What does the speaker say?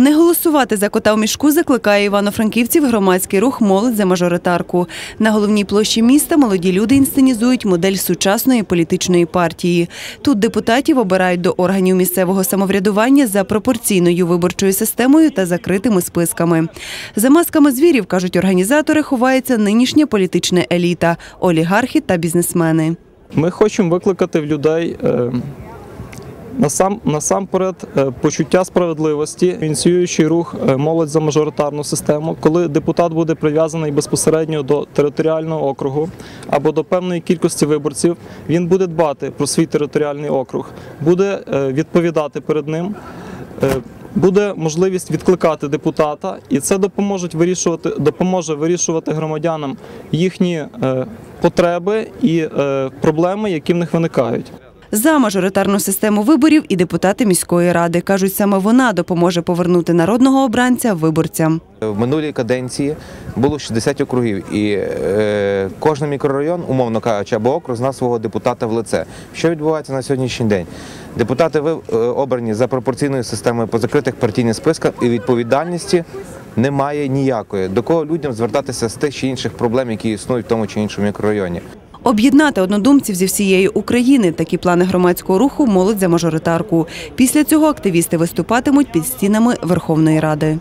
Не голосувати за кота в мішку закликає івано-франківців громадський рух Молодь за мажоритарку. На головній площі міста молоді люди інсценізують модель сучасної політичної партії. Тут депутатів обирають до органів місцевого самоврядування за пропорційною виборчою системою та закритими списками. За масками звірів, кажуть організатори, ховається нинішня політична еліта – олігархи та бізнесмени. Ми хочемо викликати в людей е, насам, насамперед е, почуття справедливості, ініціюючий рух е, молодь за мажоритарну систему, коли депутат буде прив'язаний безпосередньо до територіального округу або до певної кількості виборців, він буде дбати про свій територіальний округ, буде е, відповідати перед ним. Буде можливість відкликати депутата, і це допоможе вирішувати, допоможе вирішувати громадянам їхні потреби і проблеми, які в них виникають. За мажоритарну систему виборів і депутати міської ради. Кажуть, саме вона допоможе повернути народного обранця виборцям. В минулій каденції було 60 округів, і е, кожен мікрорайон, умовно кажучи, або округ знав свого депутата в лице. Що відбувається на сьогоднішній день? Депутати е, обрані за пропорційною системою по закритих партійних списках, і відповідальності немає ніякої. До кого людям звертатися з тих чи інших проблем, які існують в тому чи іншому мікрорайоні. Об'єднати однодумців зі всієї України – такі плани громадського руху «Молодь за мажоритарку». Після цього активісти виступатимуть під стінами Верховної Ради.